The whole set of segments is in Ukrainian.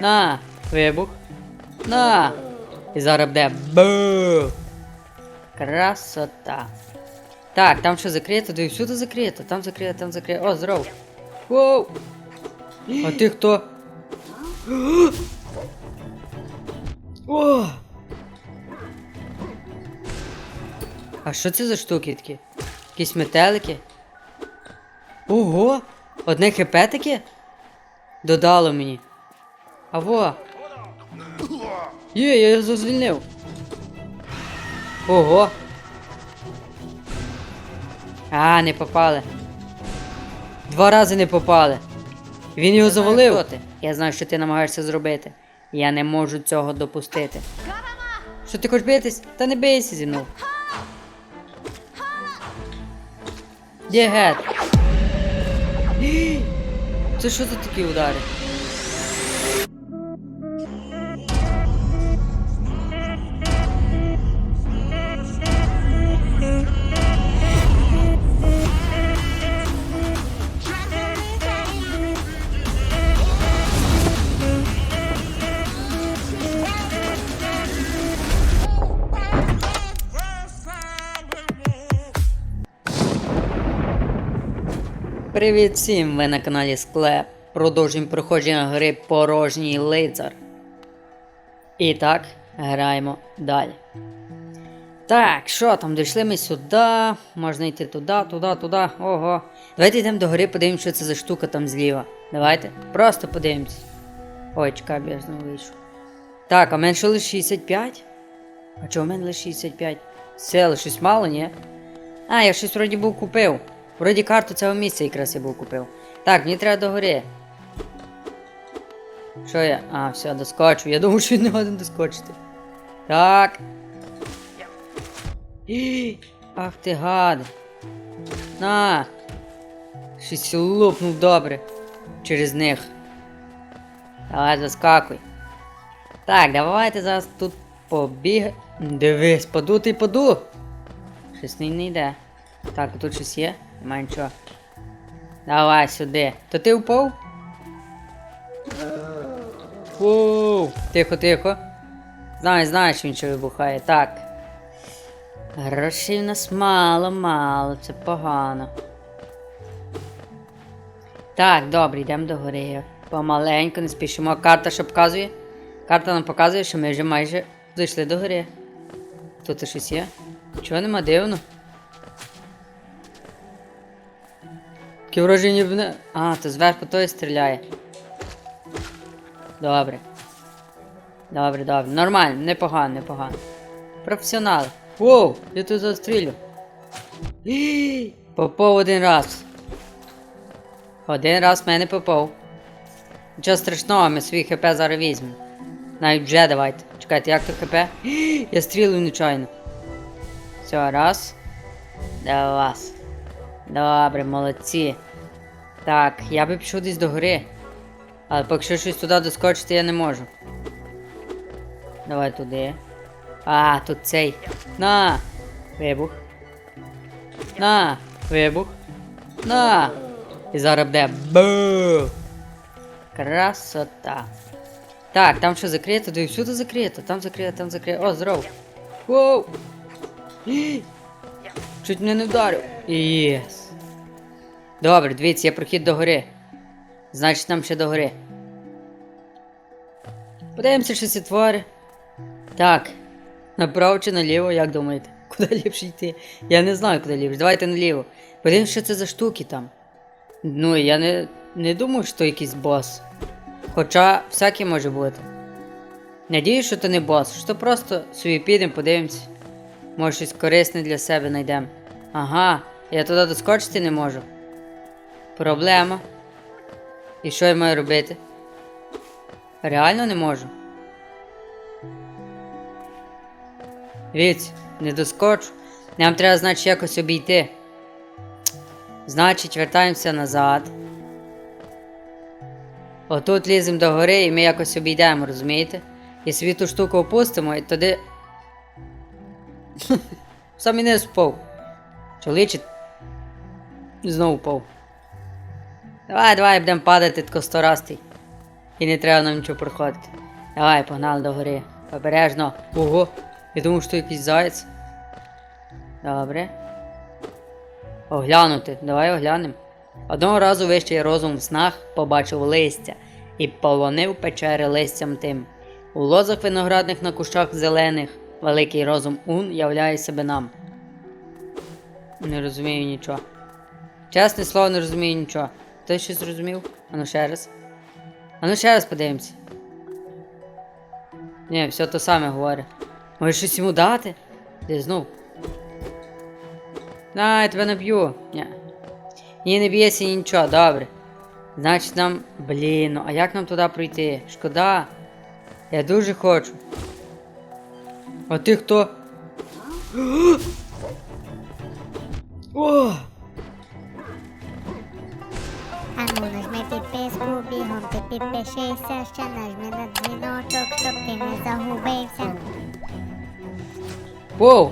На, вибух. На. І зараз буде бу. Красота. Так, там що закрито? Да і всюди закрито. Там закрито, там закрито. О, здоров. Воу. А ти хто? О! А що це за штуки такі? Якісь метелики? Ого! Одне хп таке? Додало мені. А во! Є, я його звільнив. Ого! А, не попали. Два рази не попали. Він його завалив. Я знаю, що ти намагаєшся зробити. Я не можу цього допустити. Що ти хочеш битись? Та не бийся зі мною. Гет? Це що за такі удари? Привіт всім! Ви на каналі Склеп. Продовжуємо проходження гри Порожній лицар. І так, граємо далі. Так, що там? Дійшли ми сюди. Можна йти туди, туди, туди. Ого. Давайте йдемо до гори, подивимося, що це за штука там зліва. Давайте. Просто подивимось. Ой, чекай, я знову вийшов. Так, а в мене лише 65? А чого в мене лише 65? Це щось мало, ні? А, я щось вроді був купив. Вроді карту цього місця якраз я був купив. Так, мені треба до гори. Що я? А, все, доскочу. Я думав, що він не годен доскочити. Так. Ах ти гад. На. Щось лупнув добре. Через них. Давай заскакуй. Так, давайте зараз тут побіг. Дивись, паду ти паду. Щось не йде. Так, тут щось є? Нема нічого. Давай сюди. То ти впав? Воу! Тихо, тихо. Знаю, знаю, що він ще вибухає. Так. Грошей в нас мало, мало, це погано. Так, добре, йдемо до гори. Помаленьку, не спішимо. Карта що показує? Карта нам показує, що ми вже майже дійшли до гори. Тут щось є? Чого нема дивно? Таке враження в не... А, то зверху той стріляє. Добре. Добре, добре. Нормально, непогано, непогано. Професіонал. Воу, я тут застрілю. Ій, Попав один раз. Один раз в мене попав. Нічого страшного, ми свій хп зараз візьмемо. Навіть вже давайте. Чекайте, як то хп? Я стрілю нечайно. Все, раз. Два. Добре, молодці. Так, я би пішов десь до гори. Але поки що щось туди доскочити я не можу. Давай туди. А, тут цей. На! Вибух. На! Вибух. На! І зараз буде бу. Красота. Так, там що закрито? Да і всюди закрито. Там закрито, там закрито. О, здоров. Воу! Чуть мене не вдарив. Єс. Добре, дивіться, є прохід до гори. Значить, нам ще до гори. Подивимося, що це твори. Так. Направо чи наліво, як думаєте? Куди ліпше йти? Я не знаю, куди ліпше. Давайте наліво. Подивимося, що це за штуки там. Ну, я не, не думаю, що то якийсь бос. Хоча всяке може бути. Надіюсь, що то не бос, що то просто собі підемо, подивимось. Може щось корисне для себе знайдемо. Ага, я туди доскочити не можу. Проблема. І що я маю робити? Реально не можу. Дивіться, не доскочу. Нам треба, значить, якось обійти. Значить, вертаємося назад. Отут ліземо до гори і ми якось обійдемо, розумієте? І собі ту штуку опустимо і туди. Сам і не спав. Чоловіче. Знову впав. Давай, давай, будемо падати тако сторастий. і не треба нам нічого проходити. Давай, погнали до гори. Обережно. Ого, я думав, що якийсь заєць. Добре. Оглянути, давай оглянемо. Одного разу вищий розум в снах побачив листя і полонив печери листям тим. У лозах виноградних на кущах зелених великий розум Ун являє себе нам. Не розумію нічого. Чесне слово, не розумію нічого. Ти щось зрозумів? Ану ще раз. Ану ще раз подивимося. Ні, все то саме говорить. Може щось йому дати? Ти знов. На, я тебе наб'ю. Ні. Ні, не б'єся нічого, добре. Значить нам. Блін, ну а як нам туди пройти? Шкода. Я дуже хочу. А ти хто? О! Ану, нажми підписку, бігом ти підпишися, ще нажми на дзвіночок, щоб ти не загубився. Воу!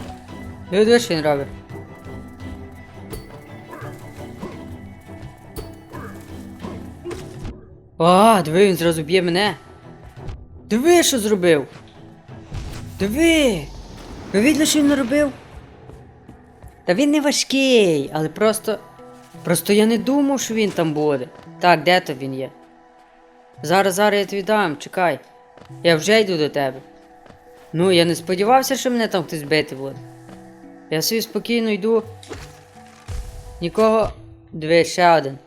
Диви, диви, що він робить. А, диви, він зразу б'є мене. Диви, що зробив. Диви! Ви видно, що він наробив? Та він не важкий, але просто. Просто я не думав, що він там буде. Так, де то він є? Зараз, зараз я тобі чекай. Я вже йду до тебе. Ну, я не сподівався, що мене там хтось бити буде. Я собі спокійно йду. Нікого. Диви, ще один.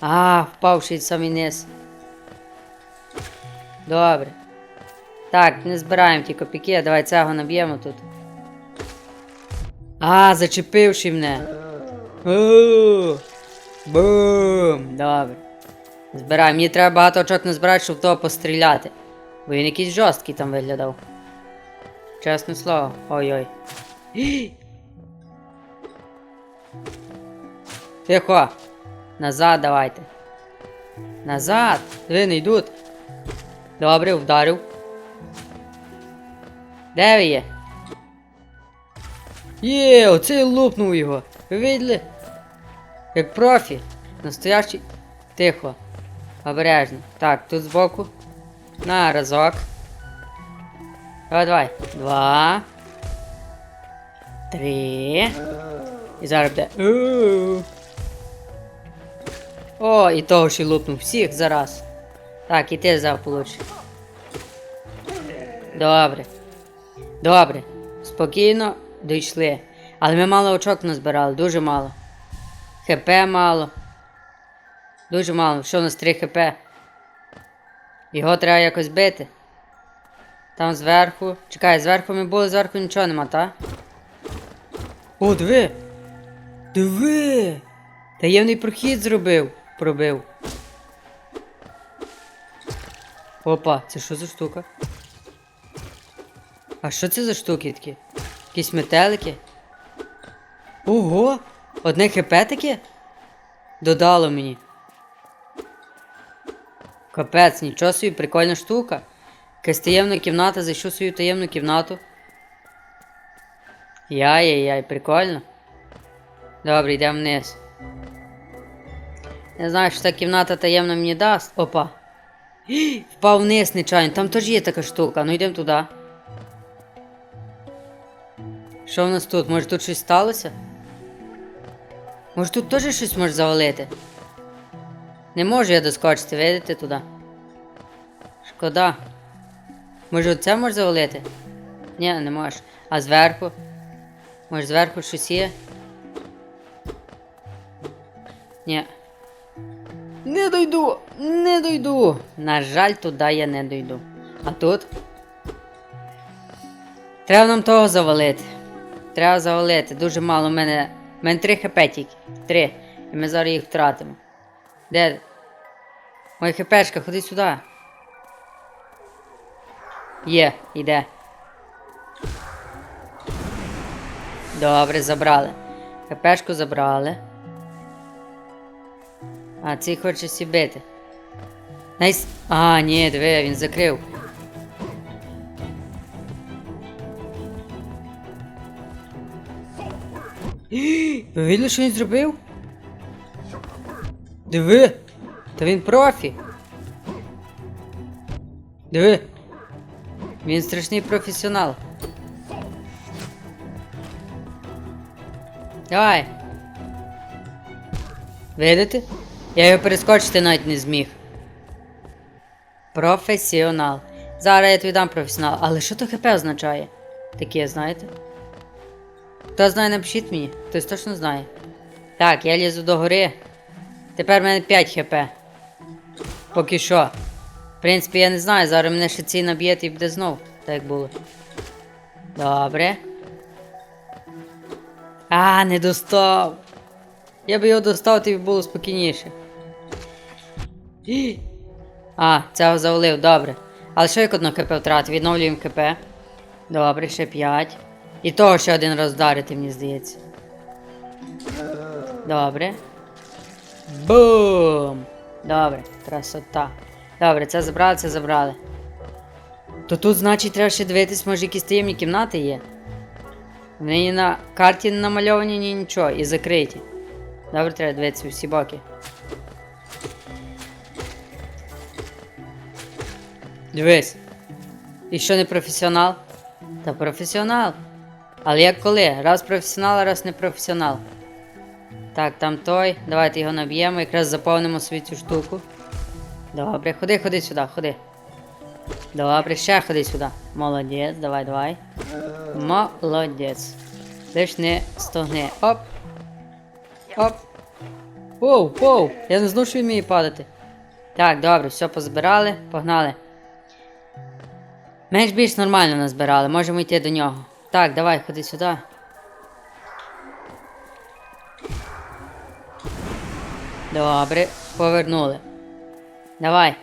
А, впав ще й самий низ. Добре. Так, не збираємо ті копійки, давай цього наб'ємо тут. А, зачепивши мене. Бум! Добре. Збираємо. Мені треба багато очок не збирати, щоб того постріляти. Бо він якийсь жорсткий там виглядав. Чесне слово. Ой-ой. Тихо. Назад давайте. Назад. Ви не йдуть. Добре, вдарив. Де ви є? Є, оцей лупнув його. Ви видели? Як профі. Настоящий. Тихо. Обережно. Так, тут збоку. На разок. Давай, давай. Два. Три. І зараз буде. О, і того ще лупнув. Всіх зараз. Так, і ти зараз получиш. Добре. Добре. Спокійно дійшли. Але ми мало очок назбирали, дуже мало. ХП мало. Дуже мало. Що у нас 3 хп? Його треба якось бити. Там зверху. Чекай, зверху ми були, зверху нічого нема, та? О, диви! Диви! Таємний прохід зробив. Пробив. Опа, це що за штука? А що це за штуки такі? Якісь метелики? Ого! Одне хп таке? Додало мені. Капець, нічого собі, прикольна штука. Якась таємна кімната, зайшов свою таємну кімнату. Яй-яй-яй, прикольно. Добре, йдемо вниз. Не знаю, що та кімната таємна мені дасть. Опа. Впав вниз нечайно, там теж є така штука, ну йдемо туди. Що в нас тут? Може тут щось сталося? Може тут теж щось може завалити? Не можу я доскочити, видите туди. Шкода. Може оце може завалити? Ні, не можеш. А зверху? Може зверху щось є? Ні. Не дойду! Не дойду! На жаль, туди я не дойду. А тут? Треба нам того завалити. Треба завалити. Дуже мало в мене. У мене три хп тільки. Три. І ми зараз їх втратимо. Де? Моя хпшка, ходи сюди. Є, іде. Добре, забрали. ХПшку забрали. А, цей хоче сі бити. Найс. А, ні, диви, він закрив. Ви видели, що він зробив? Диви! Та він профі! Диви. Він страшний професіонал. Давай. Видите? Я його перескочити навіть не зміг. Професіонал. Зараз я тобі дам професіонал. Але що то ХП означає? Таке, знаєте? Хто знає, напишіть мені. Хтось точно знає. Так, я лізу до гори. Тепер в мене 5 хп. Поки що. В принципі, я не знаю, зараз мене ще ці наб'єте і буде знов, так як було. Добре. А, не достав. Я би його достав, тобі було спокійніше. А, цього завалив, добре. Але що як одно КП втратив? Відновлюємо КП. Добре, ще 5. І того ще один раз вдарити, мені здається. Добре. Бум! Добре, красота. Добре, це забрали, це забрали. То тут, значить, треба ще дивитись, може якісь таємні кімнати є. Вони ні на карті не намальовані, ні нічого, і закриті. Добре, треба дивитися всі боки. Дивись. І що не професіонал? Та професіонал. Але як коли? Раз професіонал, раз не професіонал. Так, там той. Давайте його наб'ємо, якраз заповнимо собі цю штуку. Добре, ходи, ходи сюди, ходи. Добре, ще ходи сюди. Молодець, давай, давай. Молодець. Лиш не стогни. Оп. Оп. Воу, воу, я не знав, що він вміє падати. Так, добре, все позбирали, погнали. Менш більш нормально назбирали, можемо йти до нього. Так, давай, ходи сюди. Добре, повернули. Давай.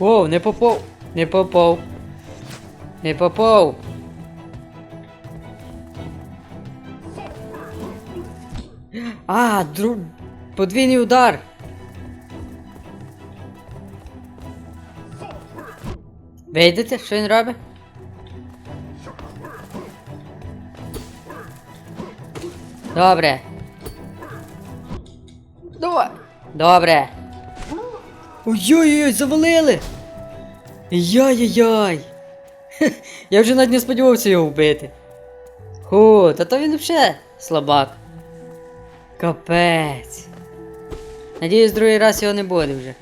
О, не попав. Не попав. Не попав. А, дру... подвійний удар. Вийдете, що він робить? Добре. Давай. Добре. Ой-ой-ой, завалили! Яй-яй-яй! Я вже навіть не сподівався його вбити. Ху, та то він взагалі слабак. Капець. Надіюсь, другий раз його не буде вже.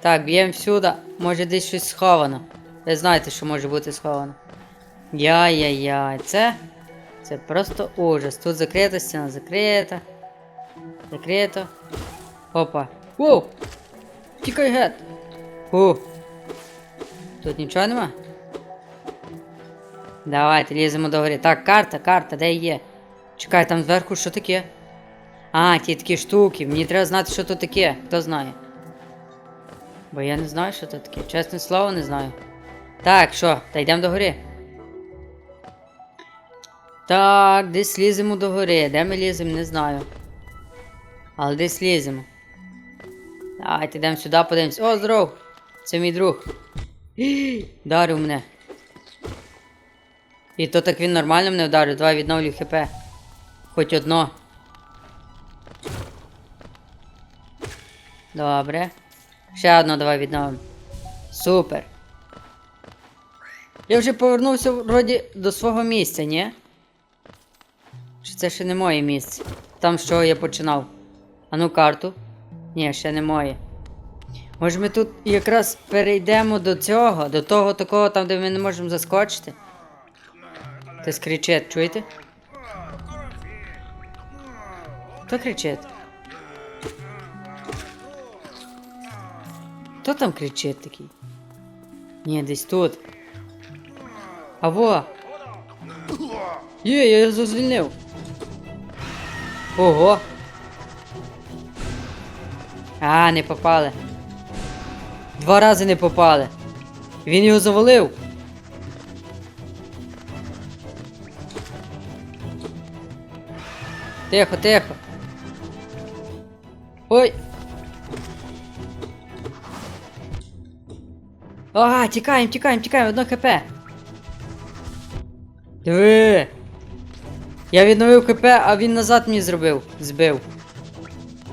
Так, б'ємо всюди. Може десь щось сховано. Ви знаєте, що може бути сховано. Яй-яй-яй, це. Це просто ужас. Тут закрита стіна, закрита. Закрито. Опа. Воу! Тікай гет! Фу. Тут нічого нема? Давайте ліземо до гори. Так, карта, карта, де є? Чекай, там зверху що таке? А, ті такі штуки. Мені треба знати, що тут таке. Хто знає? Бо я не знаю, що тут таке. Чесне слово, не знаю. Так, що, та йдемо до гори. Так, десь ліземо до гори. Де ми ліземо, не знаю. Але десь ліземо. Давайте йдемо сюди, подивимось. О, здоров! Це мій друг. Гі, Вдарив мене. І то так він нормально мене вдарив. Давай відновлю хп. Хоч одно. Добре. Ще одно давай відновимо. Супер. Я вже повернувся вроді до свого місця, ні? Чи це ще не моє місце? Там з чого я починав. А ну карту. Ні, ще не моє. Може ми тут якраз перейдемо до цього, до того такого там, де ми не можемо заскочити. Хтось кричить, чуєте? Хто кричить? Хто там кричить такий? Ні, десь тут. А во! Є, я його звільнив. Ого! А, не попали. Два рази не попали. Він його завалив. Тихо, тихо. Ой. Ага, тікаємо, тікаємо, тікаємо, одно хп. Диви. Я відновив КП, а він назад мені зробив. Збив.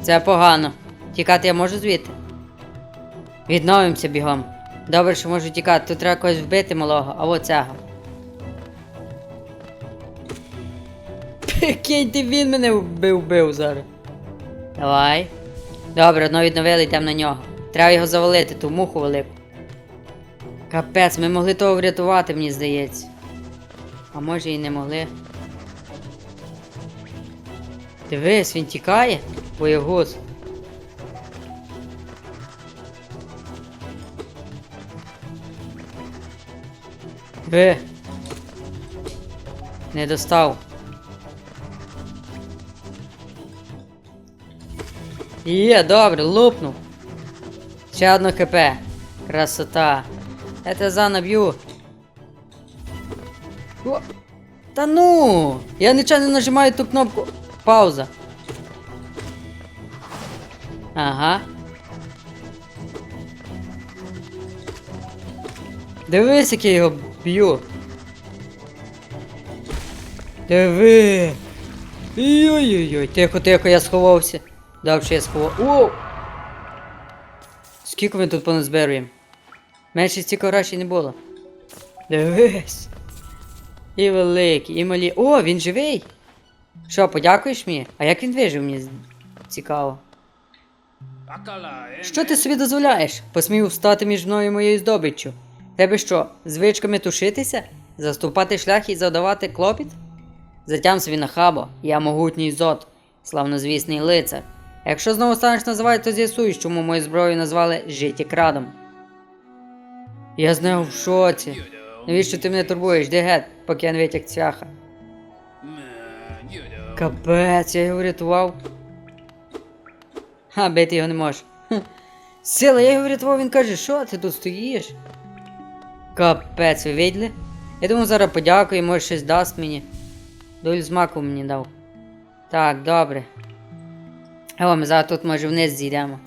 Це погано. Тікати я можу звідти? Відновимося бігом. Добре, що можу тікати. Тут треба когось вбити малого, а от цього. Прикиньте, він мене вбив вбив зараз. Давай. Добре, одно відновили, йдемо на нього. Треба його завалити, ту муху велику. Капець, ми могли того врятувати, мені здається. А може і не могли. Дивись, він тікає, боєгуз. Ви. Не достав. Є, добре, лупнув. Ще одно КП. Красота. Я тебе занаб'ю. Та ну! Я нечайно нажимаю ту кнопку. Пауза. Ага. Дивись, як я його б'ю. Диви. Ой-ой-ой, тихо, тихо, я сховався. Дав, що я сховав. Оу! Скільки ми тут поназбируємо? Менше стільки грошей не було. Дивись. І великий, і малі. О, він живий! Що, подякуєш мені? А як він вижив, мені цікаво. Що ти собі дозволяєш? Посмів встати між мною і моєю здобиччю. Тебе що, звичками тушитися? Заступати шлях і задавати клопіт? Затям собі на хабо, я могутній зод, славнозвісний лицар. Якщо знову станеш називати, то з'ясуєш, чому мою зброю назвали життєкрадом. Я з нього в шоці. Навіщо ти мене турбуєш? Де гет, поки я не витяг цвяха. Капець, я його врятував. Ха, бити його не можеш. Сила, я його врятував, він каже, що ти тут стоїш? Капець, ви виділи? Я думаю, зараз подякую, може щось дасть мені. Долю з маку мені дав. Так, добре. О, ми зараз тут може вниз зійдемо.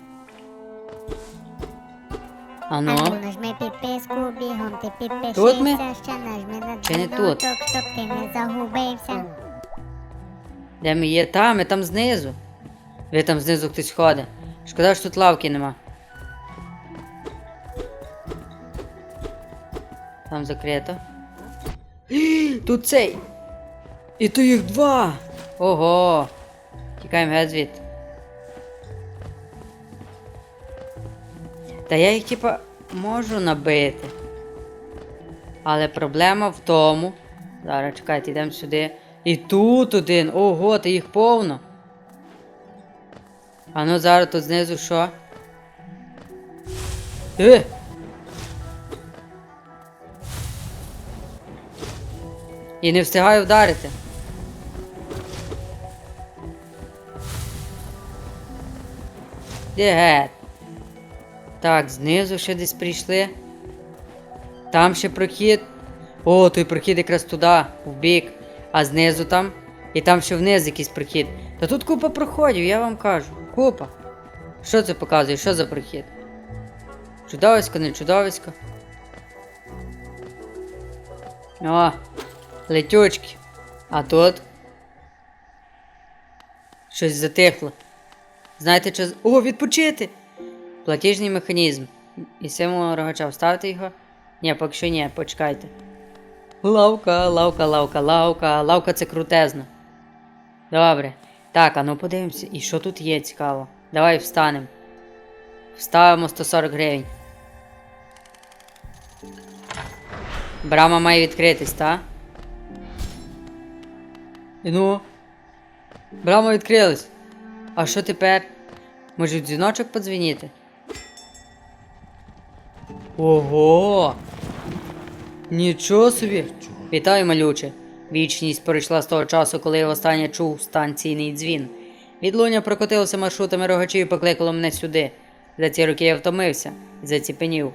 Ано. Ану, нажми підписку, бігом ти підпишися, Тут ми? ще нажми на Чи не дзвіночок, тут? щоб ти не загубився. Де ми є? Там, ми там знизу. Ви там знизу хтось ходить. Шкода, що тут лавки нема. Там закрито. Тут цей. І то їх два. Ого. Тікаємо геть звідти. Та я їх типа можу набити. Але проблема в тому. Зараз чекайте, йдемо сюди. І тут один. Ого, та їх повно. А ну зараз тут знизу що? Е! І не встигаю вдарити. Де гет? Так, знизу ще десь прийшли. Там ще прохід. О, той прохід якраз туди, в бік. А знизу там. І там ще вниз якийсь прохід. Та тут купа проходів, я вам кажу. Купа. Що це показує? Що за прохід? Чудовисько, не чудовисько. О, летючки. А тут. Щось затихло. Знаєте, що. О, відпочити! Платіжний механізм. І символ рогача вставити його? Ні, поки що ні, почекайте. Лавка, лавка, лавка, лавка. Лавка це крутезно. Добре. Так, а ну подивимося. І що тут є цікаво? Давай встанемо. Вставимо 140 гривень. Брама має відкритись, та? Ну. Брама відкрилась. А що тепер? Може дзвіночок подзвініти? Ого! Нічого собі! Вітаю, малюче! Вічність пройшла з того часу, коли я востаннє чув станційний дзвін. Відлуння прокотилося маршрутами рогачів і покликало мене сюди. За ці роки я втомився заціпенів.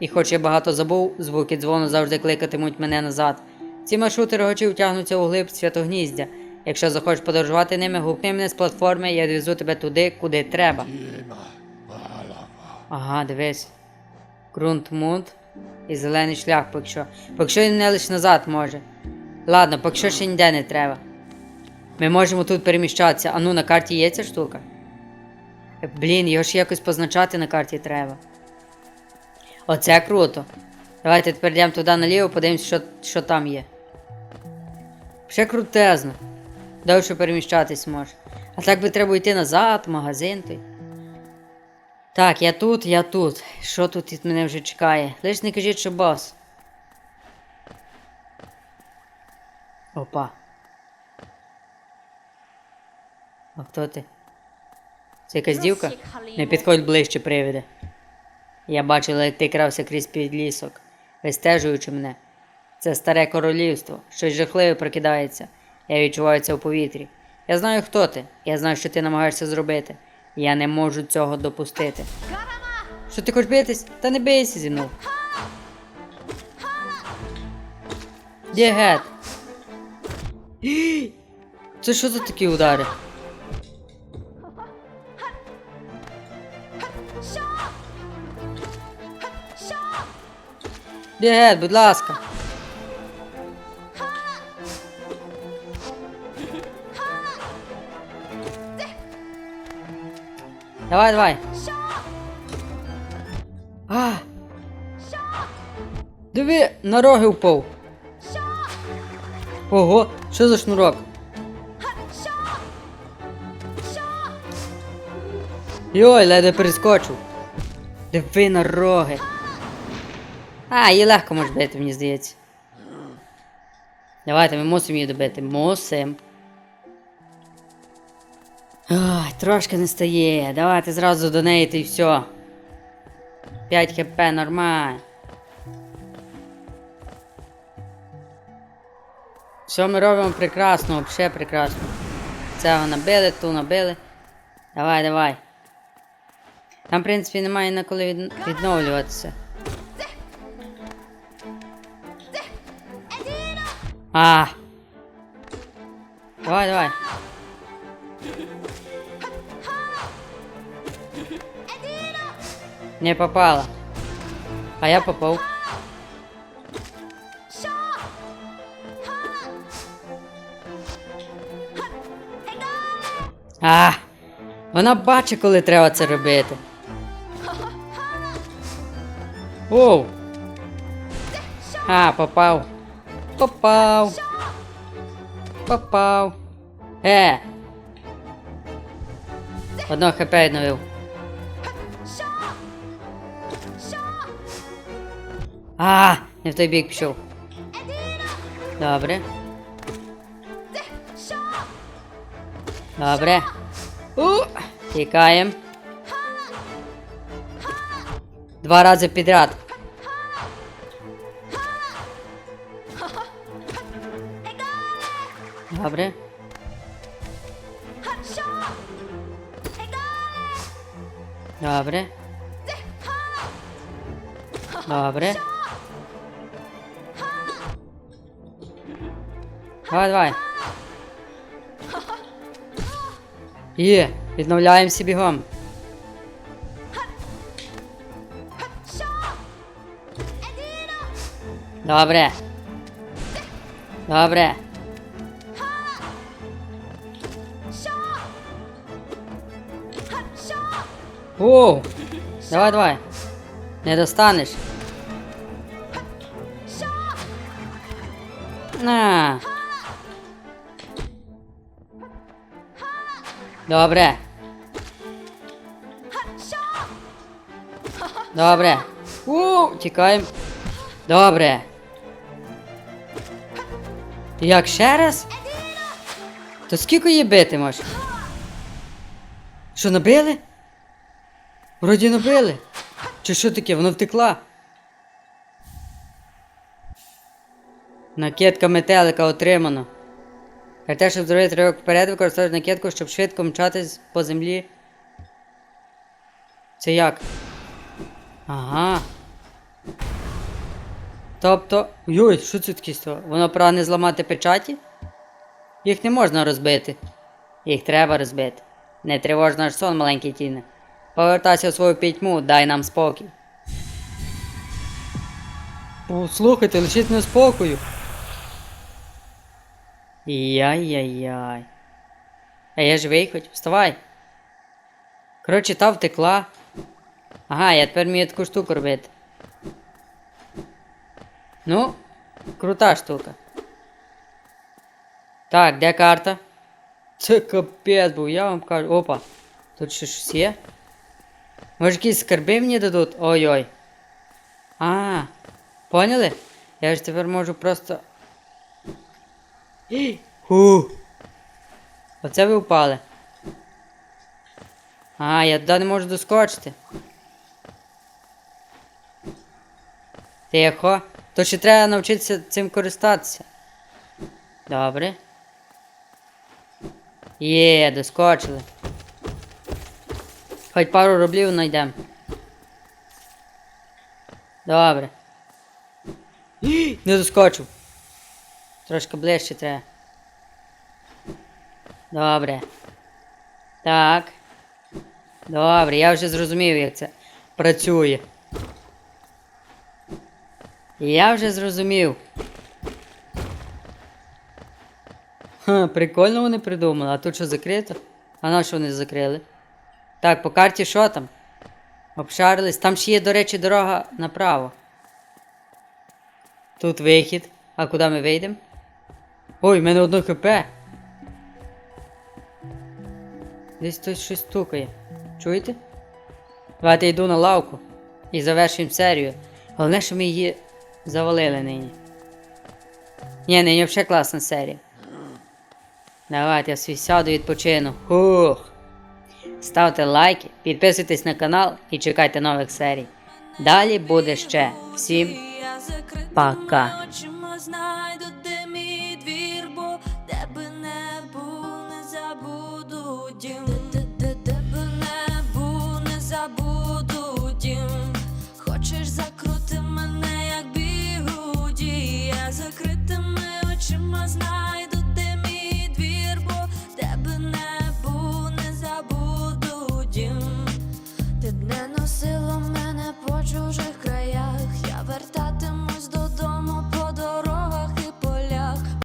І хоч я багато забув, звуки дзвону завжди кликатимуть мене назад. Ці маршрути рогачів тягнуться у глиб святогніздя. Якщо захочеш подорожувати ними, гукни мене з платформи, я відвезу тебе туди, куди треба. Ага, дивись. Ґрунт-мунт. І зелений шлях, поки що. Поки що він не лише назад може. Ладно, поки що ще ніде не треба. Ми можемо тут переміщатися. А ну на карті є ця штука? Блін, його ж якось позначати на карті треба. Оце круто. Давайте тепер йдемо туди наліво, подивимось, що, що там є. Ще крутезно. Довше переміщатись може. А так би треба йти назад, магазин той. Так, я тут, я тут. Що тут від мене вже чекає? Лиш не кажіть, що бос. Опа. А хто ти? Це якась дівка? Не підходь ближче, привиде. Я бачила, як ти крався крізь підлісок, вистежуючи мене. Це старе королівство, щось жахливе прокидається. Я відчуваю це у повітрі. Я знаю, хто ти. Я знаю, що ти намагаєшся зробити. Я не можу цього допустити. Що ти хочеш битись? Та не бийся зі мною. Де гет? Це що за такі удари? Де гет, будь ласка. Давай, давай. А! Диви, на роги впав. Ого, що за шнурок? Йой, ледве перескочив. Диви на роги. А, її легко може бити, мені здається. Давайте, ми мусимо її добити. Мусим. Ой, трошки не стає. Давайте зразу до неї й все. 5 хп нормально. Все ми робимо прекрасно, взагалі прекрасно. Цього набили, ту набили. Давай, давай. Там, в принципі, немає на коли від... відновлюватися. А. Давай, давай. Не попала. А я попав. А, вона бачить, коли треба це робити. Оу. А, попав. Попав. Попав. Е. Одного хп відновив. А, не в той бік пішов. Добре. Добре. У, тікаємо. Два рази підряд. Добре. Добре. Добре. Давай, давай. Є, відновляємося бігом. Добре. Добре. Оу! Давай, давай. Не достанеш. На. Добре. Добре. У, тікаємо. Добре. Як ще раз? То скільки її бити можеш? Що, набили? Вроді набили. Чи що таке? Вона втекла. Накидка метелика отримано. Для те, щоб зробити ривок вперед, використовуєш накидку, щоб швидко мчатись по землі. Це як? Ага. Тобто. Йой, що це таке? Воно прагне зламати печаті? Їх не можна розбити. Їх треба розбити. Не тривож наш сон, маленький тіне. Повертайся у свою пітьму, дай нам спокій. Послухайте, лишіть мене спокою. Яй-яй-яй. А я живий хоч, вставай. Коротше, та втекла. Ага, я тепер вмію таку штуку робити. Ну, крута штука. Так, де карта? Це капець був, я вам кажу. Опа. Тут ще щось є? Може якісь скарби мені дадуть? Ой-ой. А, поняли? Я ж тепер можу просто. Ху. Оце ви впали. А, я туди не можу доскочити. Тихо. То ще треба навчитися цим користатися. Добре. Є, доскочили. Хоч пару рублів знайдемо. Добре. Не доскочив. Трошки ближче треба. Добре. Так. Добре, я вже зрозумів, як це працює. Я вже зрозумів. Ха, прикольно вони придумали, а тут що закрито? А на що вони закрили? Так, по карті що там? Обшарились. Там ще є, до речі, дорога направо. Тут вихід. А куди ми вийдемо? Ой, в мене одно хп. Десь хтось щось стукає. Чуєте? Давайте йду на лавку і завершуємо серію. Головне, що ми її завалили нині. Ні, нині взагалі класна серія. Давайте я свій сяду відпочину. Хух. Ставте лайки, підписуйтесь на канал і чекайте нових серій. Далі буде ще. Всім пока.